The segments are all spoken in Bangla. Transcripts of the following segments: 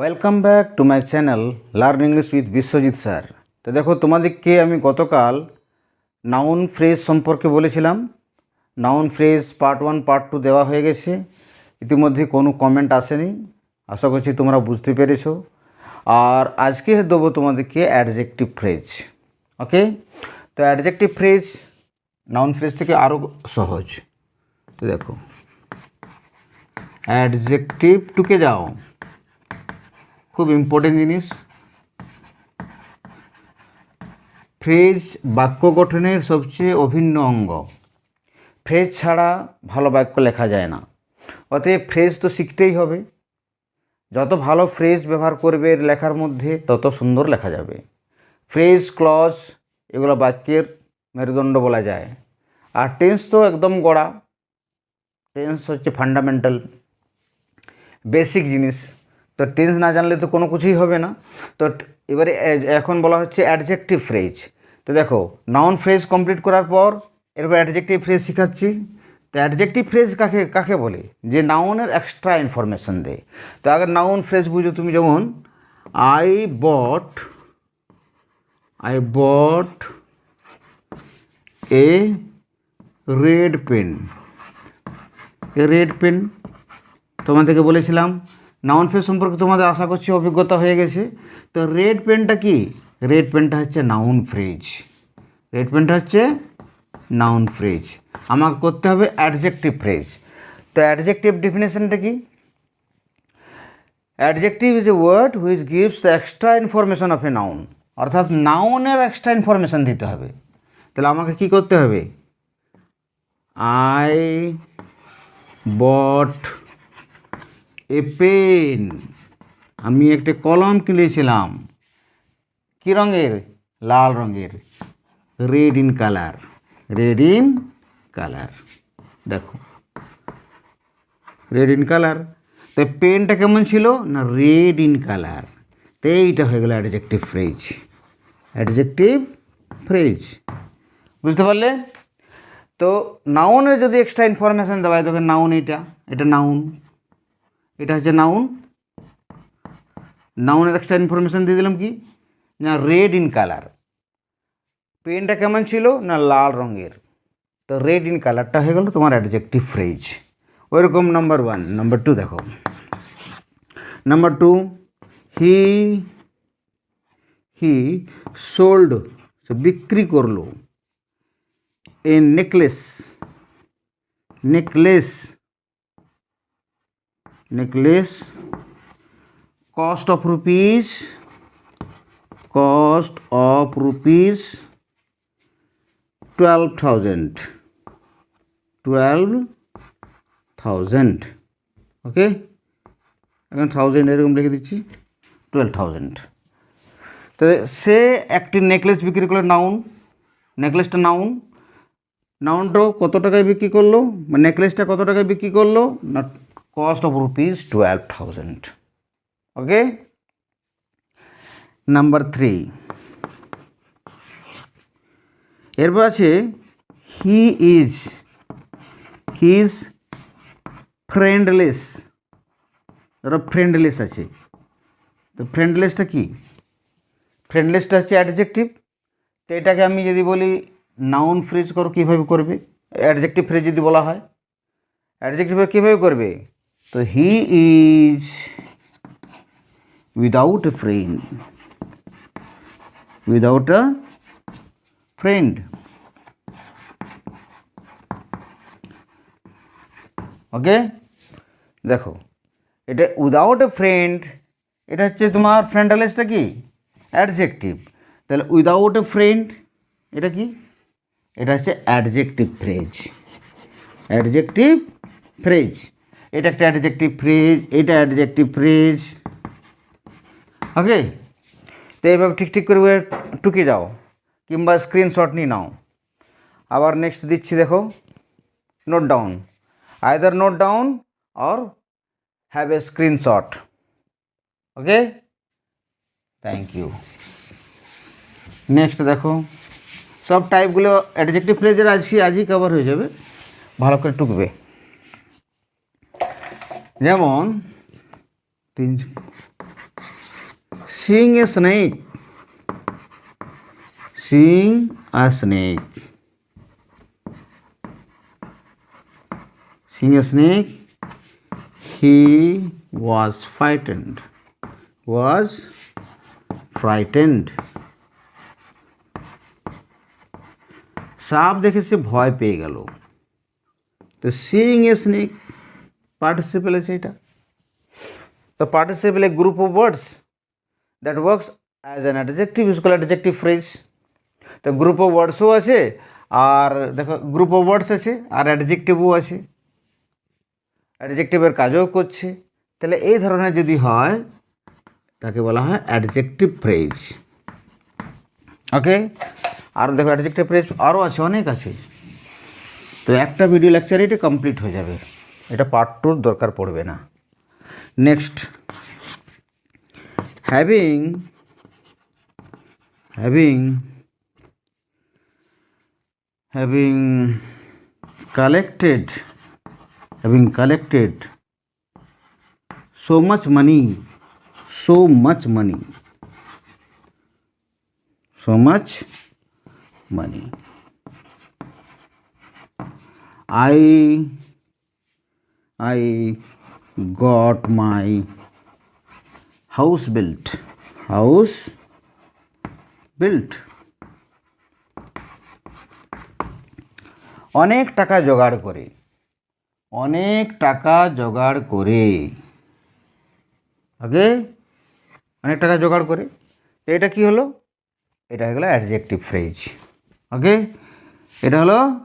Welcome back to my channel learn English with Biswajit sir তো দেখো, তোমাদেরকে আমি গতকাল নাউন ফ্রেজ সম্পর্কে বলেছিলাম। Noun phrase part one part two দেওয়া হয়ে গেছে। ইতিমধ্যে কোনো কমেন্ট আসেনি। আশা করছি তোমরা বুঝতে পেরেছ। আর আজকে দেবো তোমাদেরকে অ্যাডজেক্টিভ ফ্রেজ ওকে তো অ্যাডজেক্টিভ ফ্রেজ নাউন ফ্রেজ থেকে আরও সহজ। তো দেখো অ্যাডজেক্টিভ টুকে যাও। খুব ইম্পর্টেন্ট জিনিস। ফ্রেজ বাক্য গঠনের সবচেয়ে অভিন্ন অঙ্গ। ফ্রেজ ছাড়া ভালো বাক্য লেখা যায় না। অতএব ফ্রেজ তো শিখতেই হবে। যত ভালো ফ্রেজ ব্যবহার করবে লেখার মধ্যে তত সুন্দর লেখা যাবে। ফ্রেজ, ক্লজ এগুলো বাক্যের মেরুদণ্ড বলা যায়। আর টেন্স তো একদম গড়া। টেন্স হচ্ছে ফান্ডামেন্টাল বেসিক জিনিস। তো টেন্স না জানলে তো কোনো কিছুই হবে না। তো এবারে এখন বলা হচ্ছে অ্যাডজেক্টিভ ফ্রেজ তো দেখো নাউন ফ্রেজ কমপ্লিট করার পর এরপর অ্যাডজেক্টিভ ফ্রেজ শেখাচ্ছি। তো অ্যাডজেক্টিভ ফ্রেজ কাকে কাকে বলে? যে নাউনের এক্সট্রা ইনফরমেশন দেয়। তো আগে নাউন ফ্রেজ বুঝো তুমি যেমন I bought I bought a red pen a red pen তোমাদেরকে বলেছিলাম নাউন ফ্রেজ সম্পর্কে তোমাদের আশা করছি অভিজ্ঞতা হয়ে গেছে। তো রেড পেনটা কি? রেড পেনটা হচ্ছে নাউন ফ্রেজ। রেড পেনটা হচ্ছে নাউন ফ্রেজ। আমাকে করতে হবে অ্যাডজেক্টিভ ফ্রেজ তো অ্যাডজেক্টিভ ডেফিনেশনটা কি? Adjective is a word which gives the extra information of a noun অর্থাৎ নাউনের এক্সট্রা ইনফরমেশান দিতে হবে। তাহলে আমাকে কি করতে হবে? আই বট এ পেন আমি একটা কলম কিনেছিলাম। কী রঙের? লাল রঙের। Red in colour red in colour দেখো। রেড ইন কালার তো পেনটা কেমন ছিল? না রেড ইন কালার তো এইটা হয়ে গেল অ্যাডজেক্টিভ ফ্রেজ অ্যাডজেক্টিভ ফ্রেজ বুঝতে পারলে? তো নাউনের যদি এক্সট্রা ইনফরমেশান দেওয়া হয় তখন নাউন এটা এটা নাউন এটা হচ্ছে নাউন নাউনের এক্সট্রা ইনফরমেশান দিয়ে দিলাম কি না রেড ইন কালার পেনটা কেমন ছিল না লাল রঙের তো রেড ইন কালারটা হয়ে গেল তোমার অ্যাডজেক্টিভ ফ্রেজ ওইরকম নাম্বার ওয়ান নাম্বার টু দেখো number two he he sold সে বিক্রি করল a necklace necklace necklace cost of rupees cost of rupees twelve thousand twelve thousand okay এখন থাউজেন্ড এরকম লিখে দিচ্ছি টুয়েলভ থাউজেন্ড তো সে একটি নেকলেস বিক্রি করল নাউন নেকলেসটা নাউন নাউনটাও কত টাকায় বিক্রি করল? মানে নেকলেসটা কত টাকায় বিক্রি করল? না of rupees twelve thousand okay number three এরপর আছে he is he is friendless ধরো ফ্রেন্ডলেস আছে। তো ফ্রেন্ডলেসটা কি? ফ্রেন্ডলেসটা হচ্ছে অ্যাডজেক্টিভ তো এটাকে আমি যদি বলি নাউন ফ্রেজ করো, কীভাবে করবে? অ্যাডজেক্টিভ ফ্রেজ যদি বলা হয়। অ্যাডজেক্টিভ কীভাবে করবে? তো he is without a friend without a friend okay দেখো, এটা উইদাউট এ ফ্রেন্ড এটা হচ্ছে তোমার ফ্রেন্ডলেসটা কি? অ্যাডজেক্টিভ তাহলে উইদাউট এ ফ্রেন্ড এটা কি? এটা হচ্ছে অ্যাডজেক্টিভ ফ্রেজ অ্যাডজেক্টিভ ফ্রেজ এটা একটা অ্যাডজেক্টিভ ফ্রেজ এটা অ্যাডজেক্টিভ ফ্রেজ ওকে তো এইভাবে ঠিক ঠিক করে টুকে যাও, কিংবা স্ক্রিনশট নিয়ে নাও। আবার নেক্সট দিচ্ছি, দেখো note down either note down or have a screenshot okay thank you next দেখো, সব টাইপগুলো অ্যাডজেক্টিভ ফ্রেজের আজকে, আজই কভার হয়ে যাবে। ভালো করে টুকবে। যেমন, তিন seeing a snake. Seeing a snake. Seeing a snake. He was frightened. Was frightened. সাপ দেখে সে ভয় পেয়ে গেল। তো সিইং এ স্নেক পার্টিসিপেল আছে এটা তো participle a group of words that works as an adjective is call adjective phrase তো গ্রুপ অফ ওয়ার্ডসও আছে, আর দেখো গ্রুপ অফ ওয়ার্ডস আছে, আর অ্যাডজেক্টিভও আছে। অ্যাডজেক্টিভের কাজও করছে। তাহলে এই ধরনের যদি হয়, তাকে বলা হয় অ্যাডজেক্টিভ ফ্রেজ ওকে আর দেখো অ্যাডজেক্টিভ ফ্রেজ আরও আছে, অনেক আছে। তো একটা ভিডিও লেকচার এটা কমপ্লিট হয়ে যাবে। এটা পার্ট টুর দরকার পড়বে না। Next having having having collected having collected so much money, so much money, so much money. I i got my house built. House built. অনেক টাকা জোগাড় করে। অনেক টাকা জোগাড় করে। ওকে অনেক টাকা জোগাড় করে। তো এটা কি হলো? এটা হয়ে গেলো অ্যাডজেক্টিভ ফ্রেজ ওকে এটা হলো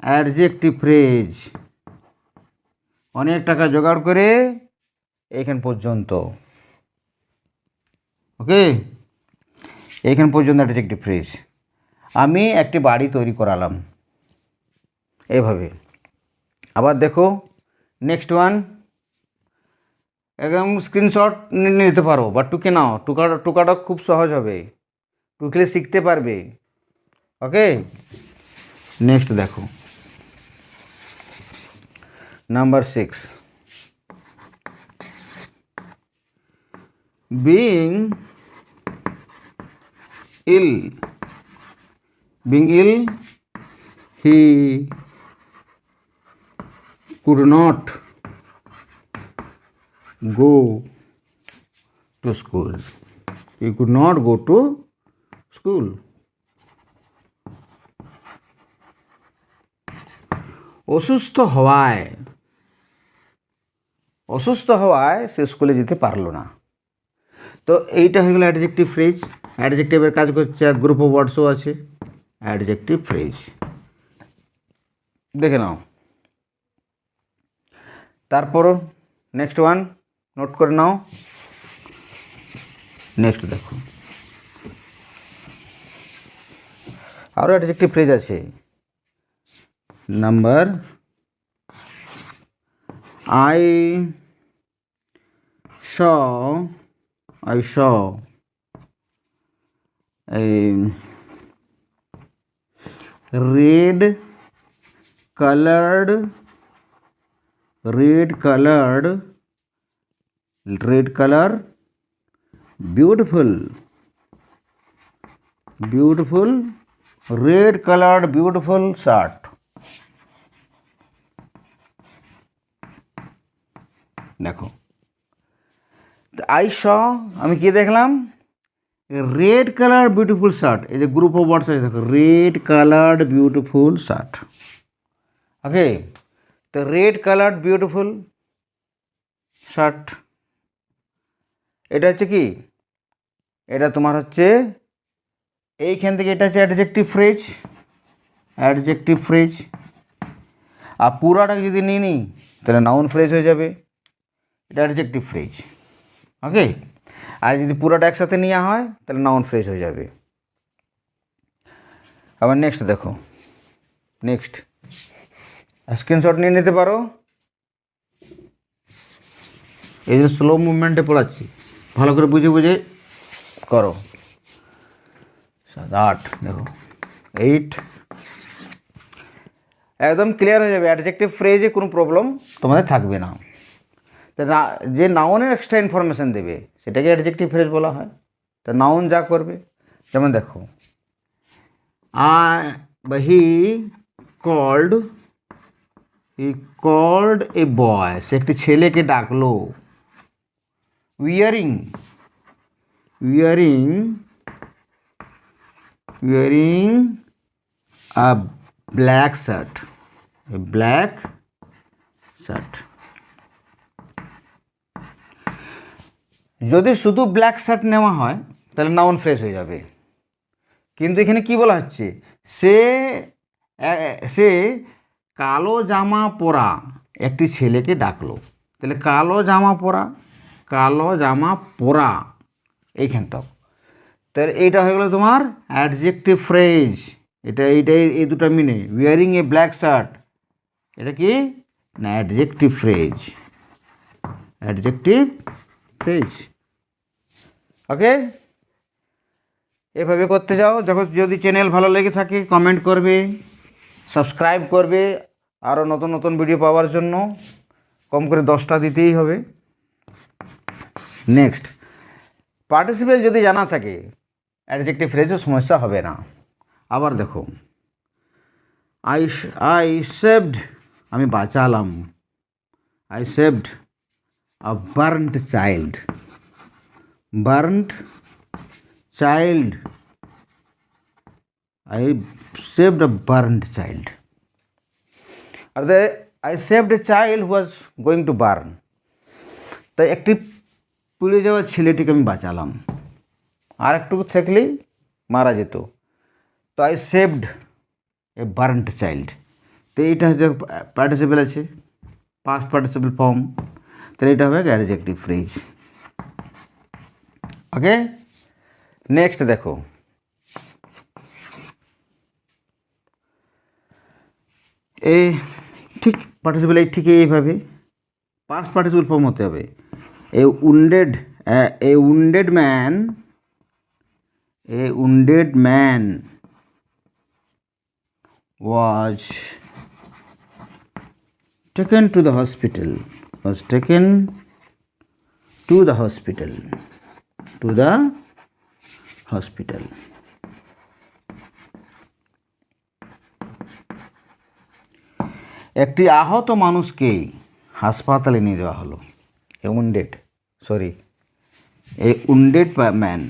অ্যাডজেক্টিভ ফ্রেজ অনেক টাকা জোগাড় করে এইখান পর্যন্ত। ওকে? এইখান পর্যন্ত অ্যাডজেক্টিভ ফ্রিজ আমি একটি বাড়ি তৈরি করালাম। এভাবে। আবার দেখো নেক্সট ওয়ান একদম স্ক্রিনশট নিতে পারো, বা টুকে নাও। টুকা টুকাটা খুব সহজ হবে। টুকলে শিখতে পারবে। ওকে? নেক্সট দেখো। Number six being ill being ill he could not go to school. He could not go to school. অসুস্থ হওয়ায় অসুস্থ হওয়ায় সে স্কুলে যেতে পারল না। তো এইটা হয়ে গেলো অ্যাডজেক্টিভ ফ্রেজ অ্যাডজেক্টিভের কাজ করছে গ্রুপ অফ ওয়ার্ডসও আছে। অ্যাডজেক্টিভ ফ্রেজ দেখে নাও। তারপর নেক্সট ওয়ান নোট করে নাও। নেক্সট দেখো। আরও অ্যাডজেক্টিভ ফ্রেজ আছে। Number saw, I saw a red colored, red colored, red color, beautiful, beautiful, red colored, beautiful shirt. देखो আই শ আমি কি দেখলাম? রেড কালার বিউটিফুল শার্ট এই যে গ্রুপ অফ ওয়ার্ডস আছে, দেখো red coloured beautiful shirt okay তো রেড কালার্ড বিউটিফুল শার্ট এটা হচ্ছে কি? এটা তোমার হচ্ছে, এইখান থেকে এটা হচ্ছে অ্যাডজেক্টিভ ফ্রেজ অ্যাডজেক্টিভ ফ্রেজ আর পুরাটা যদি নিই নিই তাহলে নাউন ফ্রেজ হয়ে যাবে। এটা অ্যাডজেক্টিভ ফ্রেজ ওকে? আর যদি পুরোটা একসাথে নেওয়া হয়, তাহলে নাউন ফ্রেজ হয়ে যাবে। আবার নেক্সট দেখো। নেক্সট স্ক্রিনশট নিয়ে নিতে পারো। এই যে স্লো মুভমেন্টে পড়াচ্ছি, ভালো করে বুঝে বুঝে করো। সাত, আট, দেখো। এইট একদম ক্লিয়ার হয়ে যাবে। অ্যাডজেক্টিভ ফ্রেজে কোনো প্রবলেম তোমাদের থাকবে না- যে নাউনের এক্সট্রা ইনফরমেশান দেবে, সেটাকে অ্যাডজেক্টিভ ফ্রেজ বলা হয়। তা নাউন যা করবে, যেমন দেখো আই বা he called he called a বয় সে একটি ছেলেকে ডাকলো। Wearing wearing wearing a black shirt a black shirt যদি শুধু ব্ল্যাক শার্ট নেওয়া হয়, তাহলে নাউন ফ্রেশ হয়ে যাবে। কিন্তু এখানে কি বলা হচ্ছে? সে সে কালো জামা পরা একটি ছেলেকে ডাকলো। তাহলে কালো জামা পরা, কালো জামা পরা, এইখান তক। তাহলে এইটা হয়ে গেলো তোমার অ্যাডজেক্টিভ ফ্রেজ এটা, এইটাই, এই দুটো মিনে উইয়ারিং এ ব্ল্যাক শার্ট এটা কি? না adjective phrase adjective phrase okay? এভাবে করতে যাও। যখন যদি চ্যানেল ভালো লেগে থাকে কমেন্ট করবে সাবস্ক্রাইব করবে আরও নতুন নতুন ভিডিও পাওয়ার জন্য। কম করে দশটা দিতেই হবে। নেক্সট পার্টিসিপেল যদি জানা থাকে অ্যাডজেক্টিভ ফ্রেজও সমস্যা হবে না। আবার দেখো আই আই সেভড আমি বাঁচালাম। I saved a burned child burned child i saved a burned child. আর the i saved a child who was going to burn. তাই একটি পুড়ে যাওয়া ছেলেটিকে আমি বাঁচালাম। আর একটু থাকলেই মারা যেত। তো I saved a burned child তো এইটা হচ্ছে পার্টিসিপেল আছে। পাস্ট পার্টিসিপেল ফর্ম তাহলে এটা হবে অ্যাডজেক্টিভ ফ্রেজ ওকে নেক্সট দেখো। এই ঠিক পার্টিসিপেল এই ঠিক এইভাবে। পাস্ট পার্টিসিপেল ফর্ম হতে হবে। A wounded a wounded man a wounded man was taken to the hospital, was taken to the hospital. To the hospital. একটি আহত মানুষকে হাসপাতালে নিয়ে যাওয়া হলো। A wounded sorry a wounded man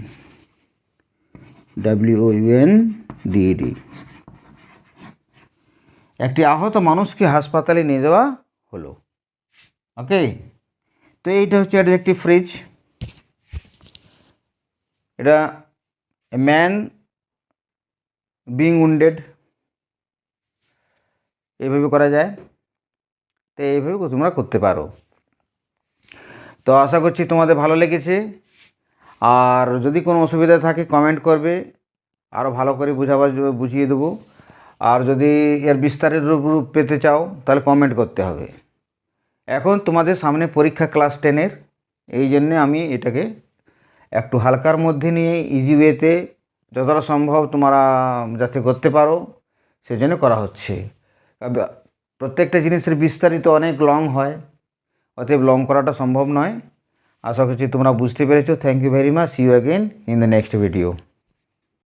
W U N D D একটি আহত মানুষকে হাসপাতালে নিয়ে যাওয়া হলো। ওকে তো এইটা হচ্ছে একটি ফ্রিজ এটা ম্যান বিং উন্ডেড এইভাবে করা যায়। তো এইভাবে তোমরা করতে পারো। তো আশা করছি তোমাদের ভালো লেগেছে। আর যদি কোনো অসুবিধা থাকে কমেন্ট করবে। আরও ভালো করে বুঝাবার বুঝিয়ে দেবো। আর যদি এর বিস্তারের রূপ রূপ পেতে চাও, তাহলে কমেন্ট করতে হবে। এখন তোমাদের সামনে পরীক্ষা ক্লাস টেনের এই জন্যে আমি এটাকে একটু হালকার মধ্যে নিয়ে ইজি ওয়েতে যতটা সম্ভব তোমরা যাতে করতে পারো, সেজন্য করা হচ্ছে। প্রত্যেকটা জিনিসের বিস্তারিত অনেক লং হয়, অতএব লং করাটা সম্ভব নয়। আশা করছি তোমরা বুঝতে পেরেছ। Thank you very much you again in the next video